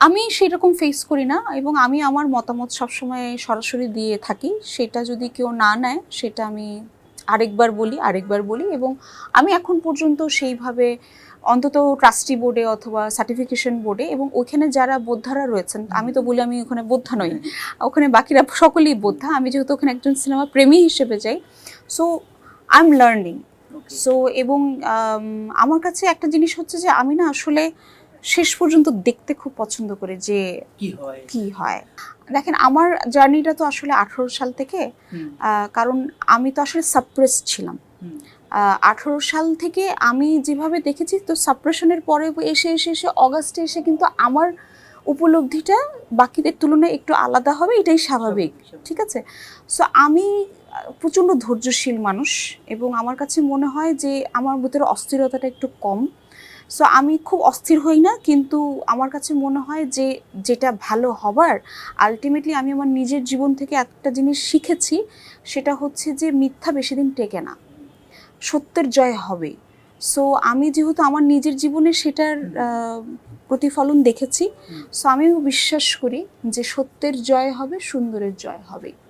আমি সেরকম ফেস করি না এবং আমি আমার মতামত সবসময় সরাসরি দিয়ে থাকি। সেটা যদি কেউ না নেয় সেটা আমি আরেকবার বলি আরেকবার বলি এবং আমি এখন পর্যন্ত সেইভাবে অন্তত ট্রাস্টি বোর্ডে অথবা সার্টিফিকেশন বোর্ডে এবং ওখানে যারা বোদ্ধারা রয়েছেন আমি তো বলি আমি ওখানে বোদ্ধা নই ওখানে বাকিরা সকলেই বোদ্ধা। আমি যেহেতু ওখানে একজন সিনেমা প্রেমী হিসেবে যাই so I am learning so এবং আমার কাছে একটা জিনিস হচ্ছে যে আমি না আসলে শেষ পর্যন্ত দেখতে খুব পছন্দ করে যে কি হয়? কি হয়। দেখেন আমার জার্নিটা তো আসলে আঠারো সাল থেকে কারণ আমি তো আসলে সাপ্রেস ছিলাম। আঠারো সাল থেকে আমি যেভাবে দেখেছি তো সাপ্রেশনের পরে এসে এসে এসে অগাস্টে এসে কিন্তু আমার উপলব্ধিটা বাকিদের তুলনায় একটু আলাদা হবে এটাই স্বাভাবিক ঠিক আছে? সো আমি প্রচণ্ড ধৈর্যশীল মানুষ এবং আমার কাছে মনে হয় যে আমার ভিতরে অস্থিরতাটা একটু কম। সো আমি খুব অস্থির হই না কিন্তু আমার কাছে মনে হয় যে যেটা ভালো হবার আলটিমেটলি আমি আমার নিজের জীবন থেকে একটা জিনিস শিখেছি সেটা হচ্ছে যে মিথ্যা বেশি দিন টেকে না। সত্যের জয় হবে। সো আমি যেহেতু আমার নিজের জীবনে সেটার প্রতিফলন দেখেছি সো আমিও বিশ্বাস করি যে সত্যের জয় হবে সুন্দরের জয় হবে।